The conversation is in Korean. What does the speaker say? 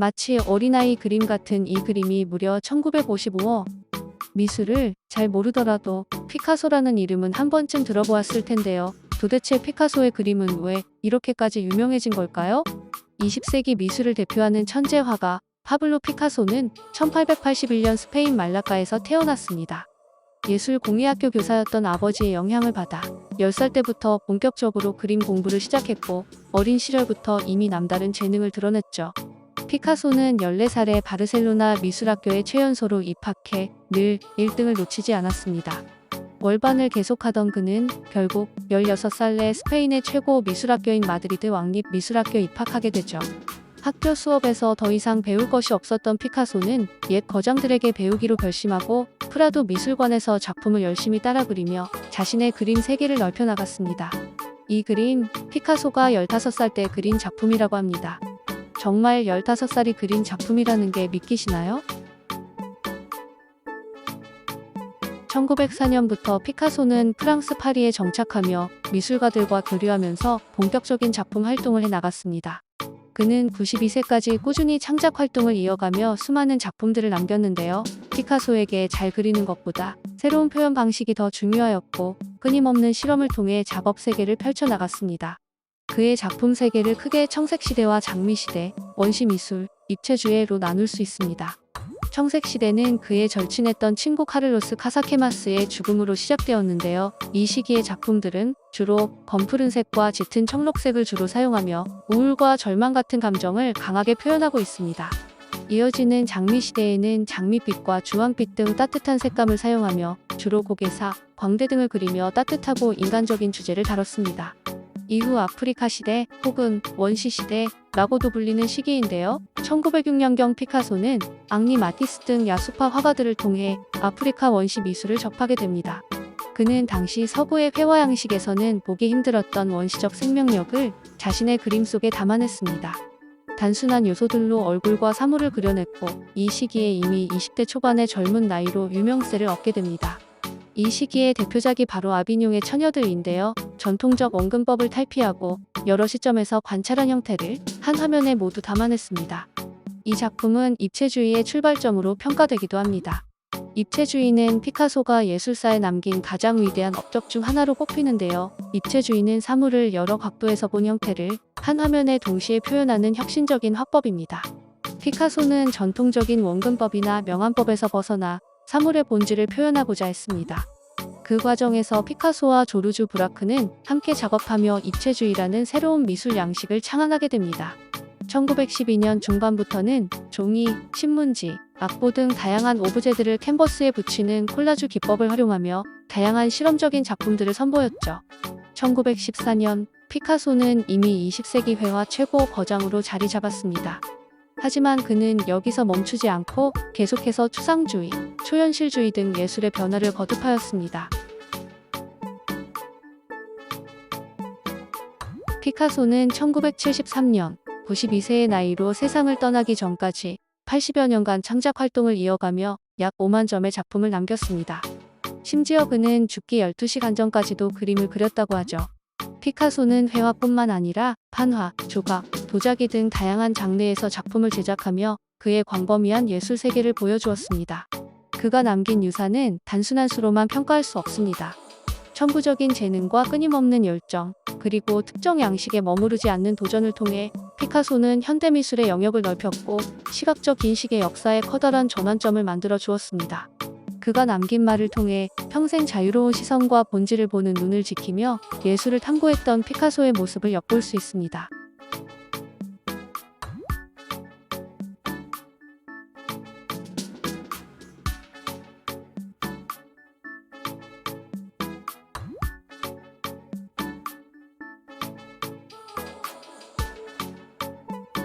마치 어린아이 그림 같은 이 그림이 무려 1955호. 미술을 잘 모르더라도 피카소라는 이름은 한 번쯤 들어보았을 텐데요. 도대체 피카소의 그림은 왜 이렇게까지 유명해진 걸까요? 20세기 미술을 대표하는 천재 화가 파블로 피카소는 1881년 스페인 말라카에서 태어났습니다. 예술 공예학교 교사였던 아버지의 영향을 받아 10살 때부터 본격적으로 그림 공부를 시작했고 어린 시절부터 이미 남다른 재능을 드러냈죠. 피카소는 14살에 바르셀로나 미술학교에 최연소로 입학해 늘 1등을 놓치지 않았습니다. 월반을 계속하던 그는 결국 16살에 스페인의 최고 미술학교인 마드리드 왕립 미술학교에 입학하게 되죠. 학교 수업에서 더 이상 배울 것이 없었던 피카소는 옛 거장들에게 배우기로 결심하고 프라도 미술관에서 작품을 열심히 따라 그리며 자신의 그림 세계를 넓혀 나갔습니다. 이 그림 피카소가 15살 때 그린 작품이라고 합니다. 정말 15살이 그린 작품이라는 게 믿기시나요? 1904년부터 피카소는 프랑스 파리에 정착하며 미술가들과 교류하면서 본격적인 작품 활동을 해 나갔습니다. 그는 92세까지 꾸준히 창작 활동을 이어가며 수많은 작품들을 남겼는데요. 피카소에게 잘 그리는 것보다 새로운 표현 방식이 더 중요하였고 끊임없는 실험을 통해 작업 세계를 펼쳐나갔습니다. 그의 작품 세계를 크게 청색시대와 장미시대, 원시미술, 입체주의로 나눌 수 있습니다. 청색시대는 그의 절친했던 친구 카를로스 카사케마스의 죽음으로 시작되었는데요. 이 시기의 작품들은 주로 검푸른색과 짙은 청록색을 주로 사용하며 우울과 절망 같은 감정을 강하게 표현하고 있습니다. 이어지는 장미시대에는 장미빛과 주황빛 등 따뜻한 색감을 사용하며 주로 고개사, 광대 등을 그리며 따뜻하고 인간적인 주제를 다뤘습니다. 이후 아프리카 시대 혹은 원시 시대라고도 불리는 시기인데요. 1906년경 피카소는 앙리 마티스 등 야수파 화가들을 통해 아프리카 원시 미술을 접하게 됩니다. 그는 당시 서구의 회화 양식에서는 보기 힘들었던 원시적 생명력을 자신의 그림 속에 담아냈습니다. 단순한 요소들로 얼굴과 사물을 그려냈고 이 시기에 이미 20대 초반의 젊은 나이로 유명세를 얻게 됩니다. 이 시기의 대표작이 바로 아비뇽의 처녀들인데요. 전통적 원근법을 탈피하고 여러 시점에서 관찰한 형태를 한 화면에 모두 담아냈습니다. 이 작품은 입체주의의 출발점으로 평가되기도 합니다. 입체주의는 피카소가 예술사에 남긴 가장 위대한 업적 중 하나로 꼽히는데요. 입체주의는 사물을 여러 각도에서 본 형태를 한 화면에 동시에 표현하는 혁신적인 화법입니다. 피카소는 전통적인 원근법이나 명암법에서 벗어나 사물의 본질을 표현하고자 했습니다. 그 과정에서 피카소와 조르주 브라크는 함께 작업하며 입체주의라는 새로운 미술 양식을 창안하게 됩니다. 1912년 중반부터는 종이, 신문지, 악보 등 다양한 오브제들을 캔버스에 붙이는 콜라주 기법을 활용하며 다양한 실험적인 작품들을 선보였죠. 1914년 피카소는 이미 20세기 회화 최고 거장으로 자리 잡았습니다. 하지만 그는 여기서 멈추지 않고 계속해서 추상주의, 초현실주의 등 예술의 변화를 거듭하였습니다. 피카소는 1973년 92세의 나이로 세상을 떠나기 전까지 80여 년간 창작 활동을 이어가며 약 5만 점의 작품을 남겼습니다. 심지어 그는 죽기 12시간 전까지도 그림을 그렸다고 하죠. 피카소는 회화뿐만 아니라 판화, 조각, 도자기 등 다양한 장르에서 작품을 제작하며 그의 광범위한 예술 세계를 보여주었습니다. 그가 남긴 유산은 단순한 수로만 평가할 수 없습니다. 천부적인 재능과 끊임없는 열정, 그리고 특정 양식에 머무르지 않는 도전을 통해 피카소는 현대미술의 영역을 넓혔고 시각적 인식의 역사에 커다란 전환점을 만들어 주었습니다. 그가 남긴 말을 통해 평생 자유로운 시선과 본질을 보는 눈을 지키며 예술을 탐구했던 피카소의 모습을 엿볼 수 있습니다.